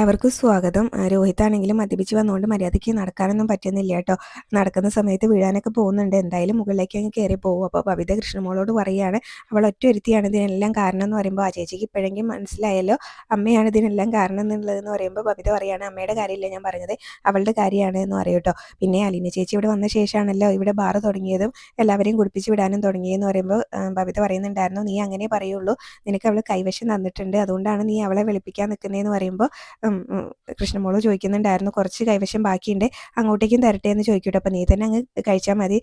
അവർക്ക് സ്വാഗതം. രോഹിത് ആണെങ്കിലും മദ്യപിച്ച് വന്നുകൊണ്ട് മര്യാദയ്ക്ക് നടക്കാനൊന്നും പറ്റുന്നില്ല കേട്ടോ. നടക്കുന്ന സമയത്ത് വീഴാനൊക്കെ പോകുന്നുണ്ട്. എന്തായാലും മുകളിലേക്ക് അങ്ങ് കയറി പോകും അപ്പോൾ ബബിത കൃഷ്ണമോളോട് പറയുകയാണ് അവൾ ഒറ്റ ഒരുത്തിയാണ് ഇതിനെല്ലാം കാരണം എന്ന് പറയുമ്പോൾ ആ ചേച്ചിക്ക് ഇപ്പോഴെങ്കിലും മനസ്സിലായല്ലോ. അമ്മയാണ് ഇതിനെല്ലാം കാരണം എന്നുള്ളതെന്ന് പറയുമ്പോൾ ബബിത പറയുകയാണ് അമ്മയുടെ കാര്യമില്ല ഞാൻ പറഞ്ഞത്? അവളുടെ കാര്യമാണ് എന്ന് പറയും കേട്ടോ. പിന്നെ അലീന ചേച്ചി ഇവിടെ വന്ന ശേഷമാണല്ലോ ഇവിടെ ബാർ തുടങ്ങിയതും എല്ലാവരെയും കുടിപ്പിച്ച് വിടാനും തുടങ്ങിയെന്ന് പറയുമ്പോൾ ബബിത പറയുന്നുണ്ടായിരുന്നു നീ അങ്ങനെ പറയുള്ളൂ. നിനക്ക് അവൾ കൈവശം തന്നിട്ടുണ്ട്. അതുകൊണ്ടാണ് നീ അവളെ വെളുപ്പിക്കാൻ നിൽക്കുന്നതെന്ന് പറയുമ്പോൾ കൃഷ്ണമോൾ ചോദിക്കുന്നുണ്ടായിരുന്നു. കുറച്ച് കൈവശം ബാക്കിയുണ്ട്. അങ്ങോട്ടേക്കും തരട്ടെ എന്ന് ചോദിക്കട്ടോ. അപ്പം നീ തന്നെ അങ്ങ് കഴിച്ചാൽ മതി.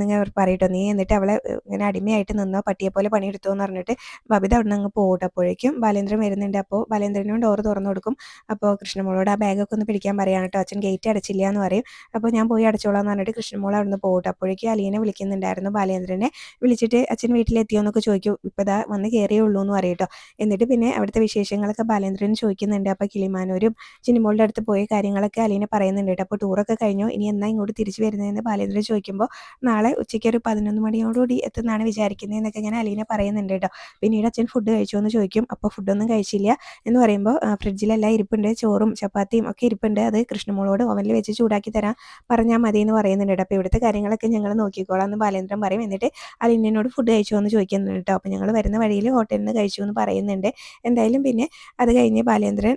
നിങ്ങൾ പറയട്ടോ. നീ എന്നിട്ട് അവളെ ഇങ്ങനെ അടിമയായിട്ട് നിന്നോ പട്ടിയെ പോലെ പണിയെടുത്തോ എന്ന് പറഞ്ഞിട്ട് ബബിത അവിടെ നിന്ന് അങ്ങ് പോകട്ടെ അപ്പോഴേക്കും. ബാലേന്ദ്രൻ വരുന്നുണ്ട്. അപ്പോൾ ബാലേന്ദ്രനും ഡോർ തുറന്നു കൊടുക്കും. അപ്പോൾ കൃഷ്ണമോളോട് ആ ബാഗൊക്കെ ഒന്ന് പിടിക്കാൻ പറയാണ് കേട്ടോ അച്ഛൻ ഗേറ്റ് അടച്ചില്ല എന്ന് പറയും. അപ്പോൾ ഞാൻ പോയി അടച്ചോളാം എന്ന് പറഞ്ഞിട്ട് കൃഷ്ണമോൾ അവിടെ നിന്ന് അപ്പോഴേക്കും അലീനെ വിളിക്കുന്നുണ്ടായിരുന്നു ബാലേന്ദ്രനെ. വിളിച്ചിട്ട് അച്ഛൻ വീട്ടിലെത്തിയോ എന്നൊക്കെ ചോദിക്കും. ഇപ്പോൾ ഇതാ വന്ന് കയറിയേ ഉള്ളൂ എന്ന് പറയട്ടോ എന്നിട്ട് പിന്നെ അവിടുത്തെ വിശേഷങ്ങളൊക്കെ ബാലേന്ദ്രൻ ചോദിക്കുന്നുണ്ട്. അപ്പോൾ കിളിമ കിളിമാനൂരും ചിനിമോളുടെ അടുത്ത് പോയ കാര്യങ്ങളൊക്കെ അലീന പറയുന്നുണ്ട് കേട്ടോ. അപ്പോൾ ടൂറൊക്കെ കഴിഞ്ഞു. ഇനി എന്നാ ഇങ്ങോട്ട് തിരിച്ചു വരുന്നതെന്ന് ബാലേന്ദ്രൻ ചോദിക്കുമ്പോൾ നാളെ ഉച്ചയ്ക്ക് ഒരു പതിനൊന്ന് മണിയോടുകൂടി എത്തുന്നതാണ് വിചാരിക്കുന്നതെന്നൊക്കെ ഞാൻ അലീന പറയുന്നുണ്ട് കേട്ടോ. പിന്നീട് അച്ഛൻ ഫുഡ് കഴിച്ചോ എന്ന് ചോദിക്കും അപ്പോൾ ഫുഡൊന്നും കഴിച്ചില്ല എന്ന് പറയുമ്പോൾ ഫ്രിഡ്ജിലെല്ലാം ഇരിപ്പുണ്ട്. ചോറും ചപ്പാത്തിയും ഒക്കെ ഇരിപ്പുണ്ട്. അത് കൃഷ്ണമോളോട് ഓവനിൽ വെച്ച് ചൂടാക്കി തരാം. പറഞ്ഞാൽ മതി എന്ന് പറയുന്നുണ്ട് കേട്ടോ. അപ്പോൾ ഇവിടുത്തെ കാര്യങ്ങളൊക്കെ ഞങ്ങൾ നോക്കിക്കോളാം എന്ന് ബാലേന്ദ്രൻ പറയും. എന്നിട്ട് അലീനോട് ഫുഡ് കഴിച്ചോ എന്ന് ചോദിക്കുന്നുണ്ട് കേട്ടോ. അപ്പോൾ ഞങ്ങൾ വരുന്ന വഴിയിൽ ഹോട്ടലിൽ നിന്ന് കഴിച്ചു എന്ന് പറയുന്നുണ്ട്. എന്തായാലും പിന്നെ അത് കഴിഞ്ഞ് ബാലേന്ദ്രൻ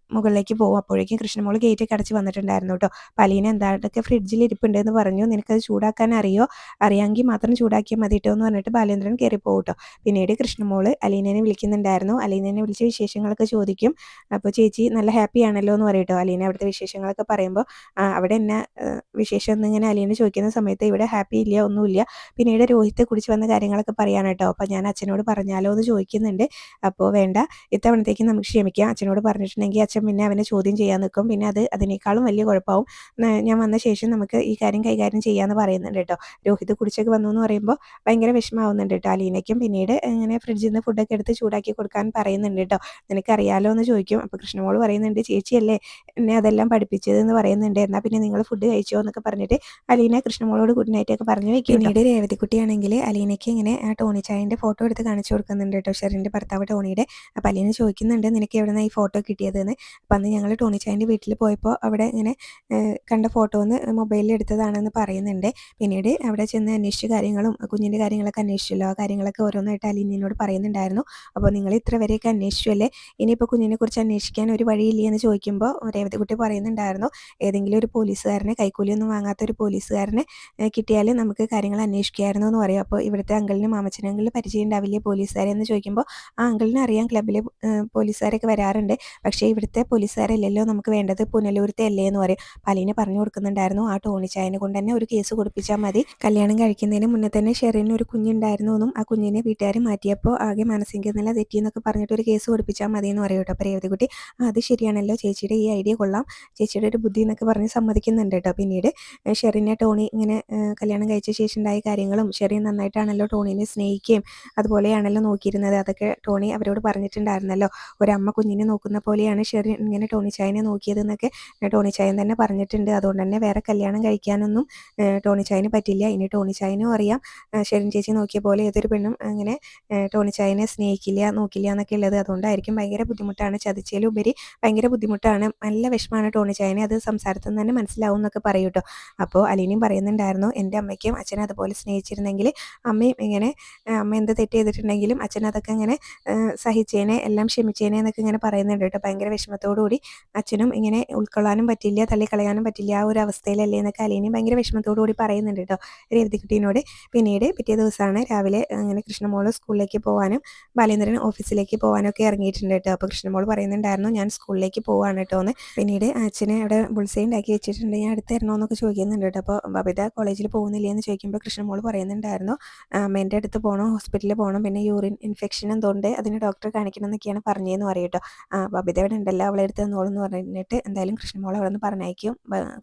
മുകളിലേക്ക് പോകും. അപ്പോഴേക്കും കൃഷ്ണമോൾ ഗേറ്റ് കടച്ച് വന്നിട്ടുണ്ടായിരുന്നു കേട്ടോ. പലീന എന്താണ്ടൊക്കെ ഫ്രിഡ്ജിൽ ഇരിപ്പുണ്ട് എന്ന് പറഞ്ഞു നിനക്കത് ചൂടാക്കാൻ അറിയോ? അറിയാമെങ്കിൽ മാത്രം ചൂടാക്കിയാൽ മതി കേട്ടോ എന്ന് പറഞ്ഞിട്ട് ബാലേന്ദ്രൻ കയറി പോകും കേട്ടോ പിന്നീട് കൃഷ്ണമോൾ അലീനനെ വിളിക്കുന്നുണ്ടായിരുന്നു. അലീനനെ വിളിച്ച വിശേഷങ്ങളൊക്കെ ചോദിക്കും. അപ്പോൾ ചേച്ചി നല്ല ഹാപ്പി ആണല്ലോ എന്ന് പറയട്ടോ അലീന അവിടുത്തെ വിശേഷങ്ങളൊക്കെ പറയുമ്പോൾ അവിടെ എന്നെ വിശേഷം? എന്നിങ്ങനെ അലീന ചോദിക്കുന്ന സമയത്ത് ഇവിടെ ഹാപ്പി ഇല്ല ഒന്നുമില്ല. പിന്നീട് രോഹിത്ത് കുടിച്ച് വന്ന കാര്യങ്ങളൊക്കെ പറയാൻ കേട്ടോ അപ്പോൾ ഞാൻ അച്ഛനോട് പറഞ്ഞാലോ എന്ന് ചോദിക്കുന്നുണ്ട്. അപ്പോൾ വേണ്ട ഇത്തവണത്തേക്ക് നമുക്ക് ക്ഷമിക്കാം. അച്ഛനോട് പറഞ്ഞിട്ടുണ്ടെങ്കിൽ അച്ഛൻ പിന്നെ അവനെ ചോദ്യം ചെയ്യാൻ നിൽക്കും. പിന്നെ അത് അതിനേക്കാളും വലിയ കുഴപ്പമാവും. ഞാൻ വന്ന ശേഷം നമുക്ക് ഈ കാര്യം കൈകാര്യം ചെയ്യാമെന്ന് പറയുന്നുണ്ട് കേട്ടോ. രോഹിത് കുടിച്ചൊക്കെ വന്നു എന്ന് പറയുമ്പോൾ ഭയങ്കര വിഷമാവുന്നുണ്ട് കേട്ടോ അലീനയ്ക്കും. പിന്നീട് ഇങ്ങനെ ഫ്രിഡ്ജിൽ നിന്ന് ഫുഡൊക്കെ എടുത്ത് ചൂടാക്കി കൊടുക്കാൻ പറയുന്നുണ്ട് കേട്ടോ. നിനക്കറിയാലോ എന്ന് ചോദിക്കും. അപ്പോൾ കൃഷ്ണമോൾ പറയുന്നുണ്ട് ചേച്ചിയല്ലേ എന്നെ അതെല്ലാം പഠിപ്പിച്ചത് എന്ന് പറയുന്നുണ്ട്. എന്നാൽ പിന്നെ നിങ്ങൾ ഫുഡ് കഴിച്ചോ എന്നൊക്കെ പറഞ്ഞിട്ട് അലീന കൃഷ്ണമോളോട് ഗുഡ് നൈറ്റ് ഒക്കെ പറഞ്ഞു വെക്കും പിന്നീട് രേവതിക്കുട്ടിയാണെങ്കിൽ അലീനയ്ക്ക് ഇങ്ങനെ ആ ടോണി ചായന്റെ ഫോട്ടോ എടുത്ത് കാണിച്ചു കൊടുക്കുന്നുണ്ട് കേട്ടോ. ഷെറിന്റെ ഭർത്താവ് ടോണിയുടെ. അപ്പോൾ അലീന ചോദിക്കുന്നുണ്ട് നിനക്ക് എവിടെ നിന്നാണ് ഈ ഫോട്ടോ കിട്ടിയതെന്ന്? അപ്പം അന്ന് ഞങ്ങൾ ടോണിച്ചായന്റെ വീട്ടിൽ പോയപ്പോൾ അവിടെ ഇങ്ങനെ കണ്ട ഫോട്ടോ ഒന്ന് മൊബൈലിൽ എടുത്തതാണെന്ന് പറയുന്നുണ്ട്. പിന്നീട് അവിടെ ചെന്ന് അന്വേഷിച്ച കാര്യങ്ങളും കുഞ്ഞിന്റെ കാര്യങ്ങളൊക്കെ അന്വേഷിച്ചല്ലോ ആ കാര്യങ്ങളൊക്കെ ഓരോന്നായിട്ട് അലീനോട് പറയുന്നുണ്ടായിരുന്നു. അപ്പോൾ നിങ്ങൾ ഇത്ര വരെയൊക്കെ അന്വേഷിച്ചല്ലേ ഇനിയിപ്പോൾ കുഞ്ഞിനെ കുറിച്ച് അന്വേഷിക്കാൻ ഒരു വഴിയില്ല എന്ന് ചോദിക്കുമ്പോൾ രേവതിക്കുട്ടി പറയുന്നുണ്ടായിരുന്നു. ഏതെങ്കിലും ഒരു പോലീസുകാരനെ കൈക്കൂലിയൊന്നും വാങ്ങാത്ത ഒരു പോലീസുകാരനെ കിട്ടിയാൽ നമുക്ക് കാര്യങ്ങൾ അന്വേഷിക്കായിരുന്നു എന്ന് പറയും. അപ്പോൾ ഇവിടുത്തെ അങ്കിളിന് മാമച്ചനങ്കിളിന് പരിചയം ഉണ്ടാവില്ല പോലീസുകാരെ എന്ന് ചോദിക്കുമ്പോൾ ആ അങ്കിളിനെ അറിയാം ക്ലബിലെ പോലീസുകാരൊക്കെ വരാറുണ്ട്. പക്ഷേ ഇവിടുത്തെ പോലീസുകാരല്ലല്ലോ നമുക്ക് വേണ്ടത്? പുനലൂരത്തെ അല്ലേ എന്ന് പറയും. പലീനെ പറഞ്ഞു കൊടുക്കുന്നുണ്ടായിരുന്നു. ആ ടോണിച്ചായനെ കൊണ്ട് തന്നെ ഒരു കേസ് കൊടുപ്പിച്ചാൽ മതി. കല്യാണം കഴിക്കുന്നതിന് മുന്നേ തന്നെ ഷെറിന് ഒരു കുഞ്ഞുണ്ടായിരുന്നു എന്നും ആ കുഞ്ഞിനെ വീട്ടുകാർ മാറ്റിയപ്പോൾ ആകെ മാനസിക നില തെറ്റിയെന്നൊക്കെ പറഞ്ഞിട്ട് ഒരു കേസ് കൊടുപ്പിച്ചാൽ മതി എന്ന് പറയും കേട്ടോ അപ്പോൾ കുട്ടി. അത് ശരിയാണല്ലോ. ചേച്ചിയുടെ ഈ ഐഡിയ കൊള്ളാം. ചേച്ചിയുടെ ഒരു ബുദ്ധി എന്നൊക്കെ പറഞ്ഞ് സമ്മതിക്കുന്നുണ്ട് കേട്ടോ പിന്നീട്. ഷെറിനെ ടോണി ഇങ്ങനെ കല്യാണം കഴിച്ച ശേഷം ഉണ്ടായ കാര്യങ്ങളും ഷെറിൻ നന്നായിട്ടാണല്ലോ ടോണിനെ സ്നേഹിക്കുകയും അതുപോലെയാണല്ലോ നോക്കിയിരുന്നത്. അതൊക്കെ ടോണി അവരോട് പറഞ്ഞിട്ടുണ്ടായിരുന്നല്ലോ. ഒരമ്മ കുഞ്ഞിനെ നോക്കുന്ന പോലെയാണ് ഷെറിൻ ഇങ്ങനെ ടോണിച്ചായനെ നോക്കിയതെന്നൊക്കെ ടോണിച്ചായൻ തന്നെ പറഞ്ഞിട്ടുണ്ട്. അതുകൊണ്ട് തന്നെ വേറെ കല്യാണം കഴിക്കാനൊന്നും ടോണിച്ചായന് പറ്റില്ല. ഇനി ടോണി ടോണിച്ചായനും അറിയാം. ശരൺ ചേച്ചി നോക്കിയ പോലെ ഏതൊരു പെണ്ണും അങ്ങനെ ടോണി ടോണിച്ചായനെ സ്നേഹിക്കില്ല നോക്കില്ല എന്നൊക്കെ ഉള്ളത്. അതുകൊണ്ടായിരിക്കും ഭയങ്കര ബുദ്ധിമുട്ടാണ് ചതിച്ചതിലുപരി ഭയങ്കര ബുദ്ധിമുട്ടാണ്. നല്ല വിഷമാണ് ടോണിച്ചായനെ അത് സംസാരത്തിൽ നിന്ന് തന്നെ മനസ്സിലാവും എന്നൊക്കെ പറയും കേട്ടോ. അപ്പോൾ അലീനയും പറയുന്നുണ്ടായിരുന്നു എന്റെ അമ്മയ്ക്കും അച്ഛനെ അതുപോലെ സ്നേഹിച്ചിരുന്നെങ്കിൽ അമ്മയും ഇങ്ങനെ അമ്മ എന്ത് തെറ്റ് ചെയ്തിട്ടുണ്ടെങ്കിലും അച്ഛൻ അതൊക്കെ ഇങ്ങനെ സഹിച്ചേനെ എല്ലാം ക്ഷമിച്ചേനെ എന്നൊക്കെ ഇങ്ങനെ പറയുന്നുണ്ട് കേട്ടോ. ഭയങ്കര വിഷമത്തോടുകൂടി അച്ഛനും ഇങ്ങനെ ഉൾക്കൊള്ളാനും പറ്റില്ല തള്ളി തള്ളിക്കളയാനും പറ്റില്ല ആ ഒരു അവസ്ഥയിലല്ലേ എന്നൊക്കെ അലീനയും ഭയങ്കര വിഷമത്തോടുകൂടി പറയുന്നുണ്ട് കേട്ടോ രേവതിക്കുട്ടീനോട്. പിന്നീട് പിറ്റേ ദിവസമാണ് രാവിലെ അങ്ങനെ കൃഷ്ണമോൾ സ്കൂളിലേക്ക് പോകാനും ബാലേന്ദ്രൻ ഓഫീസിലേക്ക് പോകാനൊക്കെ ഇറങ്ങിയിട്ടുണ്ട് കേട്ടോ അപ്പോൾ കൃഷ്ണമോൾ പറയുന്നുണ്ടായിരുന്നു ഞാൻ സ്കൂളിലേക്ക് പോവാണ് കേട്ടോ എന്ന് പിന്നീട് അച്ഛനെ അവിടെ ബുൾസൈ ഉണ്ടാക്കി വെച്ചിട്ടുണ്ട് ഞാൻ അടുത്ത് തരണോ എന്നൊക്കെ ചോദിക്കുന്നുണ്ട് കേട്ടോ അപ്പോൾ ബബിത കോളേജിൽ പോകുന്നില്ലേ എന്ന് ചോദിക്കുമ്പോൾ കൃഷ്ണമോൾ പറയുന്നുണ്ടായിരുന്നു അമ്മേന്റെ അടുത്ത് പോകണം ഹോസ്പിറ്റലിൽ പോകണം പിന്നെ യൂറിൻ ഇൻഫെക്ഷൻ എന്തുകൊണ്ട് അതിന് ഡോക്ടറെ കാണിക്കണം എന്നൊക്കെയാണ് പറഞ്ഞതെന്ന് പറയും കേട്ടോ ബബിത ഇവിടെ ഉണ്ടല്ലോ. അവളെ എടുത്ത് തന്നോളെന്ന് പറഞ്ഞിട്ട് എന്തായാലും കൃഷ്ണമോൾ അവിടെ നിന്ന് പറഞ്ഞയക്കും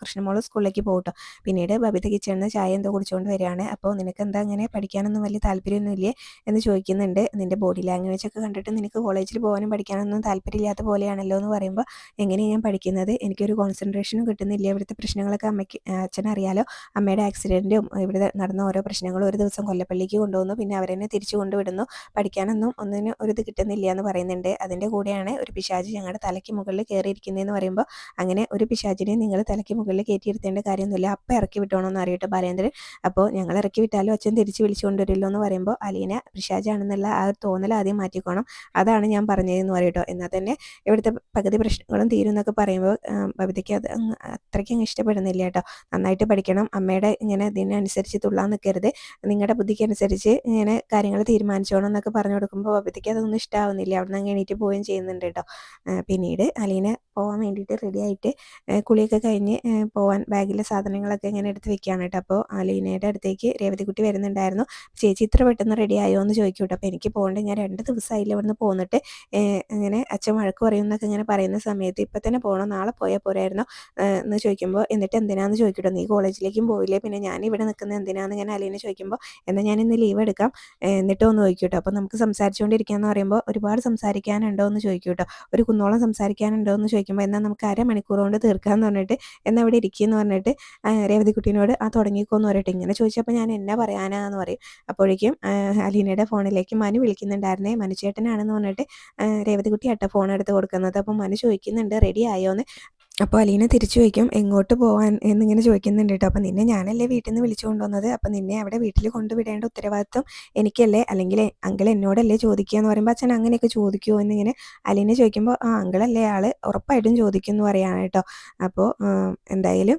കൃഷ്ണമോൾ സ്കൂളിലേക്ക് പോകട്ടെ. പിന്നീട് ബബിത കിച്ചണിൽ നിന്ന് ചായ എന്തോ കുടിച്ചുകൊണ്ട് വരികയാണ്. അപ്പോൾ നിനക്ക് എന്താ അങ്ങനെ പഠിക്കാനൊന്നും വലിയ താല്പര്യമൊന്നുമില്ലേ എന്ന് ചോദിക്കുന്നുണ്ട്. നിന്റെ ബോഡി ലാംഗ്വേജ് ഒക്കെ കണ്ടിട്ട് നിനക്ക് കോളേജിൽ പോകാനും പഠിക്കാനൊന്നും താല്പര്യമില്ലാത്ത പോലെയാണല്ലോ എന്ന് പറയുമ്പോൾ എങ്ങനെയാണ് ഞാൻ പഠിക്കുന്നത്? എനിക്കൊരു കോൺസെൻട്രേഷനും കിട്ടുന്നില്ല. ഇവിടുത്തെ പ്രശ്നങ്ങളൊക്കെ അമ്മയ്ക്ക് അച്ഛനറിയാലോ. അമ്മയുടെ ആക്സിഡന്റും ഇവിടെ നടന്ന ഓരോ പ്രശ്നങ്ങളും ഒരു ദിവസം കൊല്ലപ്പള്ളിക്ക് കൊണ്ടുവന്നു. പിന്നെ അവരെന്നെ തിരിച്ചു കൊണ്ടുവിടുന്നു. പഠിക്കാനൊന്നും ഒന്നിനും ഒരു ഇത് കിട്ടുന്നില്ല എന്ന് പറയുന്നുണ്ട്. അതിന്റെ കൂടെയാണ് ഒരു പിശാജ് ഞങ്ങളുടെ തലയ്ക്ക് തലയ്ക്ക് മുകളിൽ കയറിയിരിക്കുന്നതെന്ന് പറയുമ്പോൾ അങ്ങനെ ഒരു പിശാചിനെ നിങ്ങൾ തലയ്ക്ക് മുകളിൽ കയറ്റിയിരുത്തേണ്ട കാര്യമൊന്നുമില്ല. അപ്പം ഇറക്കി വിട്ടോണമെന്ന് അറിയട്ടെ ബാലേന്ദ്രൻ. അപ്പോൾ ഞങ്ങൾ ഇറക്കി വിട്ടാലും അച്ഛൻ തിരിച്ച് വിളിച്ചുകൊണ്ടുവരില്ലോ എന്ന് പറയുമ്പോൾ അലീന പിശാചാണെന്നുള്ള ആ ഒരു തോന്നൽ ആദ്യം മാറ്റിക്കോണം. അതാണ് ഞാൻ പറഞ്ഞതെന്ന് പറയട്ടോ. എന്നാൽ തന്നെ ഇവിടുത്തെ പകുതി പ്രശ്നങ്ങളും തീരും എന്നൊക്കെ പറയുമ്പോൾ ബബിതയ്ക്ക് അത് അത്രയ്ക്കും ഇഷ്ടപ്പെടുന്നില്ല കേട്ടോ. നന്നായിട്ട് പഠിക്കണം. അമ്മയുടെ ഇങ്ങനെ ഇതിനനുസരിച്ച് തുള്ളാൻ നിൽക്കരുത്. നിങ്ങളുടെ ബുദ്ധിക്ക് അനുസരിച്ച് ഇങ്ങനെ കാര്യങ്ങൾ തീരുമാനിച്ചോണം എന്നൊക്കെ പറഞ്ഞു കൊടുക്കുമ്പോൾ ബബിതയ്ക്ക് അതൊന്നും ഇഷ്ടമാവുന്നില്ല അവിടെ നിന്ന് എണീറ്റ് പോവുകയും ചെയ്യുന്നുണ്ട് കേട്ടോ. പിന്നീട് അലീന പോകാൻ വേണ്ടിയിട്ട് റെഡി ആയിട്ട് കുളിയൊക്കെ കഴിഞ്ഞ് പോകാൻ ബാഗിലെ സാധനങ്ങളൊക്കെ ഇങ്ങനെ എടുത്ത് വെക്കുകയാണ് കേട്ടോ. അപ്പോൾ അലീനയുടെ അടുത്തേക്ക് രേവതിക്കുട്ടി വരുന്നുണ്ടായിരുന്നു. ചേച്ചി ഇത്ര പെട്ടെന്ന് റെഡി ആയോ എന്ന് ചോദിക്കും കേട്ടോ. അപ്പോൾ എനിക്ക് പോകേണ്ട ഞാൻ രണ്ട് ദിവസമായില്ല ഇവിടുന്ന് പോന്നിട്ട് അങ്ങനെ അച്ഛൻ വഴക്ക് പറയുന്നൊക്കെ ഇങ്ങനെ പറയുന്ന സമയത്ത് ഇപ്പം തന്നെ പോകണം നാളെ പോയാൽ പോരായിരുന്നോ എന്ന് ചോദിക്കുമ്പോൾ എന്നിട്ട് എന്തിനാന്ന് ചോദിക്കട്ടോ നീ കോളേജിലേക്കും പോയില്ലേ പിന്നെ ഞാൻ ഇവിടെ നിൽക്കുന്നത് എന്തിനാന്ന് ഇങ്ങനെ അലീന ചോദിക്കുമ്പോൾ എന്നാൽ ഞാൻ ഇന്ന് ലീവ് എടുക്കാം എന്നിട്ടോ ഒന്ന് ചോദിക്കൂട്ടോ അപ്പോൾ നമുക്ക് സംസാരിച്ചുകൊണ്ടിരിക്കുക എന്ന് പറയുമ്പോൾ ഒരുപാട് സംസാരിക്കാനുണ്ടോ എന്ന് ചോദിക്കൂട്ടോ ഒരു കുന്നോളം സംസാരിക്കാനുണ്ടോ എന്ന് ചോദിക്കുമ്പോൾ എന്നാൽ നമുക്ക് അരമണിക്കൂർ കൊണ്ട് തീർക്കാമെന്ന് പറഞ്ഞിട്ട് എന്നാൽ ഇവിടെ ഇരിക്കുമെന്ന് പറഞ്ഞിട്ട് രേവതിക്കുട്ടീനോട് ആ തുടങ്ങിക്കോന്ന് പറഞ്ഞിട്ട് ഇങ്ങനെ ചോദിച്ചപ്പോൾ ഞാൻ എന്നാ പറയാനാന്ന് പറയും. അപ്പോഴേക്കും അലീനയുടെ ഫോണിലേക്ക് മനു വിളിക്കുന്നുണ്ടായിരുന്നേ. മനുചേട്ടനാണെന്ന് പറഞ്ഞിട്ട് രേവതിക്കുട്ടി അട്ട ഫോൺ എടുത്ത് കൊടുക്കുന്നത്. അപ്പോൾ മനു ചോദിക്കുന്നുണ്ട് റെഡി ആയോന്ന്? അപ്പോൾ അലീന തിരിച്ചു ചോദിക്കും എങ്ങോട്ട് പോകാൻ എന്നിങ്ങനെ ചോദിക്കുന്നുണ്ട് കേട്ടോ. അപ്പോൾ നിന്നെ ഞാനല്ലേ വീട്ടിൽ നിന്ന് വിളിച്ചു കൊണ്ടുവന്നത് അപ്പോൾ നിന്നെ അവിടെ വീട്ടിൽ കൊണ്ടുവിടേണ്ട ഉത്തരവാദിത്വം എനിക്കല്ലേ? അല്ലെങ്കിൽ അങ്കിൾ എന്നോടല്ലേ ചോദിക്കുക എന്ന് പറയുമ്പോൾ അച്ഛൻ അങ്ങനെയൊക്കെ ചോദിക്കുമോ എന്നിങ്ങനെ അലീന ചോദിക്കുമ്പോൾ ആ അങ്കിളല്ലേ ആൾ ഉറപ്പായിട്ടും ചോദിക്കും എന്ന് പറയാണ് കേട്ടോ. അപ്പോൾ എന്തായാലും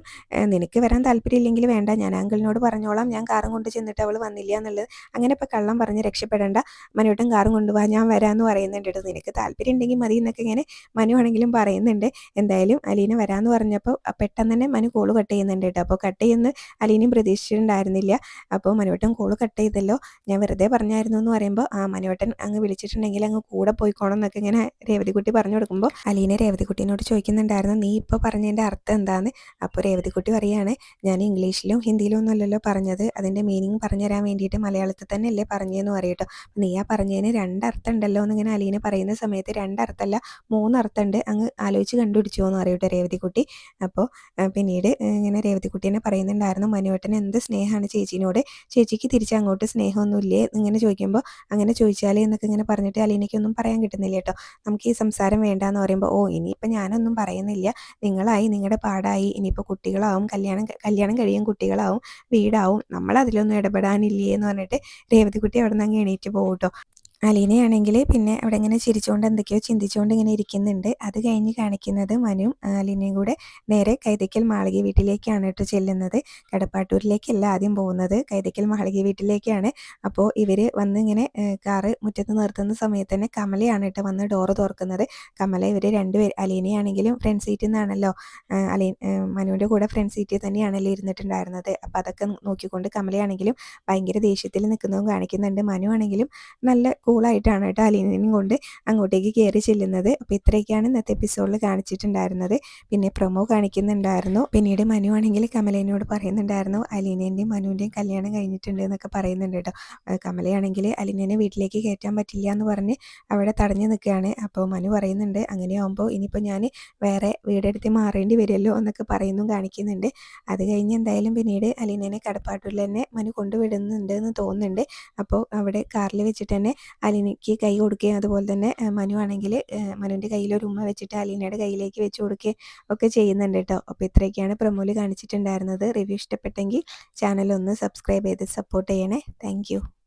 നിനക്ക് വരാൻ താല്പര്യമില്ലെങ്കിൽ വേണ്ട. ഞാൻ അങ്കിളിനോട് പറഞ്ഞോളാം. ഞാൻ കാറും കൊണ്ട് ചെന്നിട്ട് അവൾ വന്നില്ല എന്നുള്ളത് അങ്ങനെ ഇപ്പോൾ കള്ളം പറഞ്ഞ് രക്ഷപ്പെടേണ്ട. മനുവട്ടം കാറും കൊണ്ടുപോകാൻ ഞാൻ വരാമെന്ന് പറയുന്നുണ്ട് കേട്ടോ. നിനക്ക് താല്പര്യം ഉണ്ടെങ്കിൽ മതി എന്നൊക്കെ ഇങ്ങനെ മനു ആണെങ്കിലും പറയുന്നുണ്ട്. എന്തായാലും അലീന അലീന വരാമെന്ന് പറഞ്ഞപ്പോൾ പെട്ടെന്ന് തന്നെ മനു കോൾ കട്ട് ചെയ്യുന്നുണ്ട് കേട്ടോ. അപ്പോൾ കട്ട് ചെയ്യുന്ന അലീനയും പ്രതീക്ഷിച്ചിട്ടുണ്ടായിരുന്നില്ല. അപ്പോൾ മനുവട്ടൻ കോൾ കട്ട് ചെയ്തല്ലോ. ഞാൻ വെറുതെ പറഞ്ഞായിരുന്നു എന്ന് പറയുമ്പോൾ ആ മനുവട്ടൻ അങ്ങ് വിളിച്ചിട്ടുണ്ടെങ്കിൽ അങ്ങ് കൂടെ പോയിക്കോണം എന്നൊക്കെ ഇങ്ങനെ രേവതിക്കുട്ടി പറഞ്ഞു കൊടുക്കുമ്പോൾ അലീന രേവതിക്കുട്ടീനോട് ചോദിക്കുന്നുണ്ടായിരുന്നു നീ ഇപ്പോൾ പറഞ്ഞതിന്റെ അർത്ഥം എന്താന്ന്? അപ്പോൾ രേവതിക്കുട്ടി പറയുകയാണ് ഞാൻ ഇംഗ്ലീഷിലും ഹിന്ദിയിലും ഒന്നുമല്ലല്ലോ പറഞ്ഞത്. അതിന്റെ മീനിങ് പറഞ്ഞു തരാൻ വേണ്ടിയിട്ട് മലയാളത്തിൽ തന്നെ അല്ലേ പറഞ്ഞതെന്ന് പറയട്ടോ നീ ആ പറഞ്ഞതിന് രണ്ടർത്ഥം ഉണ്ടല്ലോ എന്നിങ്ങനെ അലീന പറയുന്ന സമയത്ത് രണ്ടർത്ഥമല്ല മൂന്നർത്ഥമുണ്ട് അങ്ങ് ആലോചിച്ച് കണ്ടുപിടിച്ചോ എന്ന് പറയട്ടെ രേവതിക്കുട്ടി. അപ്പോൾ പിന്നീട് ഇങ്ങനെ രേവതിക്കുട്ടീനെ പറയുന്നുണ്ടായിരുന്നു മനുവേട്ടൻ എന്ത് സ്നേഹമാണ് ചേച്ചീനോട്? ചേച്ചിക്ക് തിരിച്ച് അങ്ങോട്ട് സ്നേഹമൊന്നുമില്ലേ? ഇങ്ങനെ ചോദിക്കുമ്പോൾ അങ്ങനെ ചോദിച്ചാലേ എന്നൊക്കെ ഇങ്ങനെ പറഞ്ഞിട്ട് അലീനയ്ക്കൊന്നും പറയാൻ കിട്ടുന്നില്ല കേട്ടോ. നമുക്ക് ഈ സംസാരം വേണ്ടാന്ന് പറയുമ്പോൾ ഓ ഇനിയിപ്പോൾ ഞാനൊന്നും പറയുന്നില്ല. നിങ്ങളായി നിങ്ങളുടെ പാടായി. ഇനിയിപ്പോൾ കുട്ടികളാവും കല്യാണം കല്യാണം കഴിയും കുട്ടികളാവും വീടാവും. നമ്മൾ അതിലൊന്നും ഇടപെടാനില്ലേ? എന്ന് പറഞ്ഞിട്ട് രേവതിക്കുട്ടി അവിടെ നിന്ന് അങ്ങ് എണീറ്റ് പോകും കേട്ടോ. അലീനയാണെങ്കിൽ പിന്നെ അവിടെ ഇങ്ങനെ ചിരിച്ചുകൊണ്ട് എന്തൊക്കെയോ ചിന്തിച്ചുകൊണ്ട് ഇങ്ങനെ ഇരിക്കുന്നുണ്ട്. അത് കഴിഞ്ഞ് കാണിക്കുന്നത് മനുവും അലീനയും കൂടെ നേരെ കൈതയ്ക്കൽ മാളിക വീട്ടിലേക്കാണ് കേട്ടോ ചെല്ലുന്നത്. കടപ്പാട്ടൂരിലേക്കല്ല ആദ്യം പോകുന്നത്. കൈതയ്ക്കൽ മാളിക വീട്ടിലേക്കാണ്. അപ്പോൾ ഇവർ വന്ന് ഇങ്ങനെ കാറ് മുറ്റത്ത് നിർത്തുന്ന സമയത്ത് തന്നെ കമലയാണ് കേട്ടോ വന്ന് ഡോറ് തുറക്കുന്നത്. കമല ഇവർ രണ്ടുപേർ അലീനയാണെങ്കിലും ഫ്രണ്ട് സീറ്റിൽ നിന്നാണല്ലോ അലീ മനുവിന്റെ കൂടെ ഫ്രണ്ട് സീറ്റിൽ തന്നെയാണല്ലോ ഇരുന്നിട്ടുണ്ടായിരുന്നത്. അപ്പോൾ അതൊക്കെ നോക്കിക്കൊണ്ട് കമലയാണെങ്കിലും ഭയങ്കര ദേഷ്യത്തിൽ നിൽക്കുന്നതും കാണിക്കുന്നുണ്ട്. മനു ആണെങ്കിലും നല്ല കൂളായിട്ടാണ് കേട്ടോ അലീനയും കൊണ്ട് അങ്ങോട്ടേക്ക് കയറി ചെല്ലുന്നത്. അപ്പോൾ ഇത്രയൊക്കെയാണ് ഇന്നത്തെ എപ്പിസോഡിൽ കാണിച്ചിട്ടുണ്ടായിരുന്നത്. പിന്നെ പ്രൊമോ കാണിക്കുന്നുണ്ടായിരുന്നു. പിന്നീട് മനു ആണെങ്കിൽ കമലേനോട് പറയുന്നുണ്ടായിരുന്നു അലീനേന്റെയും മനുവിന്റെയും കല്യാണം കഴിഞ്ഞിട്ടുണ്ട് എന്നൊക്കെ പറയുന്നുണ്ട് കേട്ടോ. കമലയാണെങ്കിൽ അലീനേനെ വീട്ടിലേക്ക് കയറ്റാൻ പറ്റില്ല എന്ന് പറഞ്ഞ് അവിടെ തടഞ്ഞു നിൽക്കുകയാണ്. അപ്പോൾ മനു പറയുന്നുണ്ട് അങ്ങനെയാകുമ്പോൾ ഇനിയിപ്പോൾ ഞാൻ വേറെ വീടെടുത്ത് മാറേണ്ടി വരുമല്ലോ എന്നൊക്കെ പറയുന്നു കാണിക്കുന്നുണ്ട്. അത് കഴിഞ്ഞ് എന്തായാലും പിന്നീട് അലീനേനെ കടപ്പാട്ടിൽ തന്നെ മനു കൊണ്ടുവിടുന്നുണ്ട് എന്ന് തോന്നുന്നുണ്ട്. അപ്പോൾ അവിടെ കാറിൽ വെച്ചിട്ട് തന്നെ അലീനയ്ക്ക് കൈ കൊടുക്കുകയും അതുപോലെ തന്നെ മനു ആണെങ്കിൽ മനുവിന്റെ കയ്യിൽ ഒരു ഉമ്മ വെച്ചിട്ട് അലീനയുടെ കയ്യിലേക്ക് വെച്ച് കൊടുക്കുകയും ഒക്കെ ചെയ്യുന്നുണ്ട് കേട്ടോ. അപ്പോൾ ഇത്രയൊക്കെയാണ് പ്രമോൽ കാണിച്ചിട്ടുണ്ടായിരുന്നത്. റിവ്യൂ ഇഷ്ടപ്പെട്ടെങ്കിൽ ചാനൽ ഒന്ന് സബ്സ്ക്രൈബ് ചെയ്ത് സപ്പോർട്ട് ചെയ്യണേ. താങ്ക്